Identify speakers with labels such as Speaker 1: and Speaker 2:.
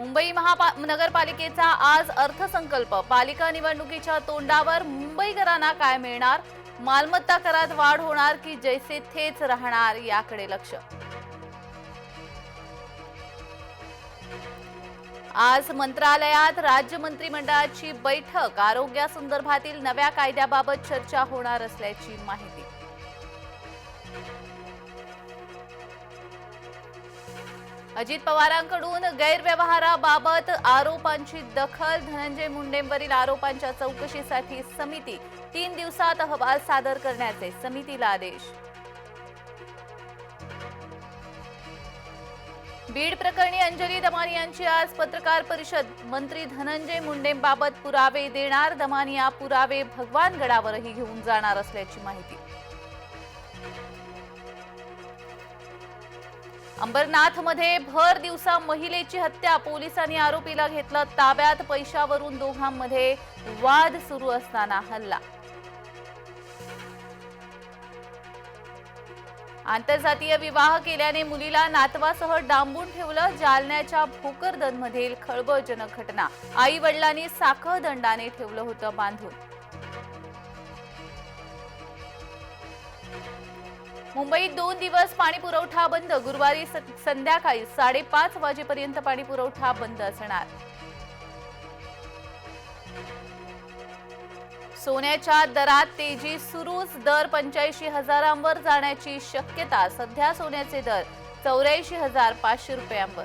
Speaker 1: मुंबई महापा नगरपालिकेचा आज अर्थसंकल्प. पालिका निवडणुकीच्या तोंडावर मुंबईकरांना काय मिळणार? मालमत्ता करात वाढ होणार की जैसे थेच राहणार? याकडे लक्ष. आज मंत्रालयात राज्य मंत्रिमंडळाची बैठक. आरोग्यासंदर्भातील नव्या कायद्याबाबत चर्चा होणार असल्याची माहिती. अजित पवारांकडून गैरव्यवहाराबाबत आरोपांची दखल धनंजय मुंडेंवरील आरोपांच्या चौकशीसाठी समिती तीन दिवसात अहवाल सादर करण्याचे समितीला आदेश. बीड प्रकरणी अंजली दमानी यांची आज पत्रकार परिषद. मंत्री धनंजय मुंडेंबाबत पुरावे देणार दमानिया पुरावे भगवानगडावरही घेऊन जाणार असल्याची माहिती. अंबरनाथमध्ये भर दिवसा महिलेची हत्या. पोलिसांनी आरोपीला घेतलं ताब्यात. पैशावरून दोघांमध्ये वाद सुरू असताना हल्ला. आंतरजातीय विवाह केल्याने मुलीला नातवासह डांबून ठेवलं जालन्याच्या भोकरदनमधील खळबळजनक घटना. आई वडिलांनी साखळ दंडाने ठेवलं होतं बांधून. मुंबईत दोन दिवस पाणी पुरवठा बंद. गुरुवारी स- संध्याकाळी साडेपाच वाजेपर्यंत पाणी पुरवठा बंद असणार. सोन्याच्या दरात तेजी सुरूच. दर पंच्याऐंशी हजारांवर जाण्याची शक्यता. सध्या सोन्याचे दर चौऱ्याऐंशी हजार पाचशे रुपयांवर.